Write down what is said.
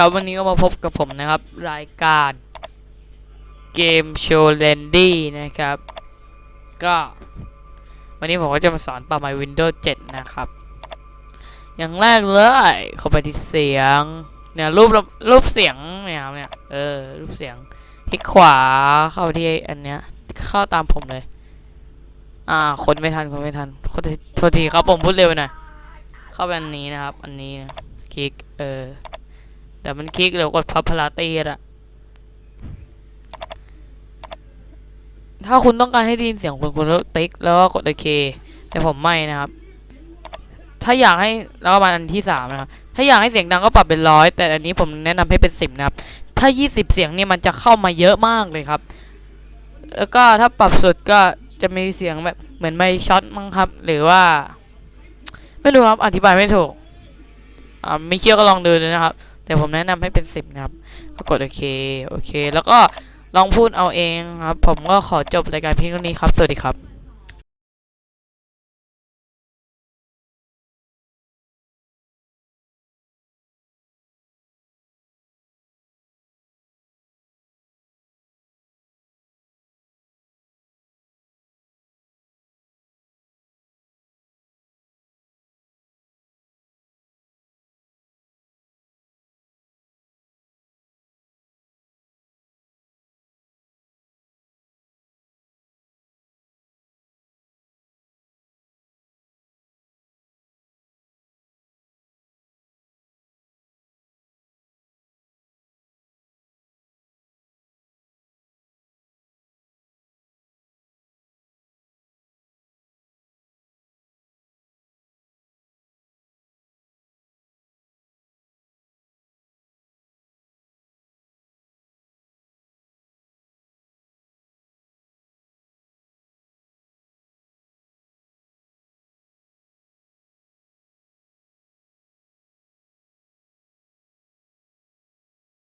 ครับวันนี้ก็มาพบกับผมนะครับ รายการเกมโชว์เลนดี้นะครับ ก็ วันนี้ผมก็จะมาสอนปรับใหม่ Windows 7 นะครับ อย่างแรกเลยเข้าไปที่เสียง เนี่ยรูปรูปเสียงเนี่ยเนี่ยเออ รูปเสียงคลิกขวาเข้าที่อันเนี้ย เข้าตามผมเลย อ่า คนไม่ทันคนไม่ทันโทษทีครับผมพูดเร็วหน่อยเข้าไปอันนี้นะครับ อันนี้นะคลิกเออ แต่มันคลิกเดี๋ยวกดพับพลาตีอะถ้าคุณต้องการให้ได้ยินเสียงคุณคุณก็ติ๊กแล้วก็กดโอเค แต่ผมไม่นะครับ ถ้าอยากให้แล้วก็มาอันที่สามนะครับ ถ้าอยากให้เสียงดังก็ปรับเป็นร้อยแต่อันนี้ผมแนะนำให้เป็นสิบนะครับ ถ้ายี่สิบเสียงนี่มันจะเข้ามาเยอะมากเลยครับ แล้วก็ถ้าปรับสุดก็จะมีเสียงแบบเหมือนไม่ช็อตมั้งครับ หรือว่า ไม่รู้ครับอธิบายไม่ถูกอ่าไม่เชื่อก็ลองดูเลยนะครับ แต่ผมแนะนำให้เป็นสิบนะครับ ก็กดโอเค โอเค แล้วก็ลองพูดเอาเองครับ ผมก็ขอจบรายการเพียงเท่านี้ครับ สวัสดีครับ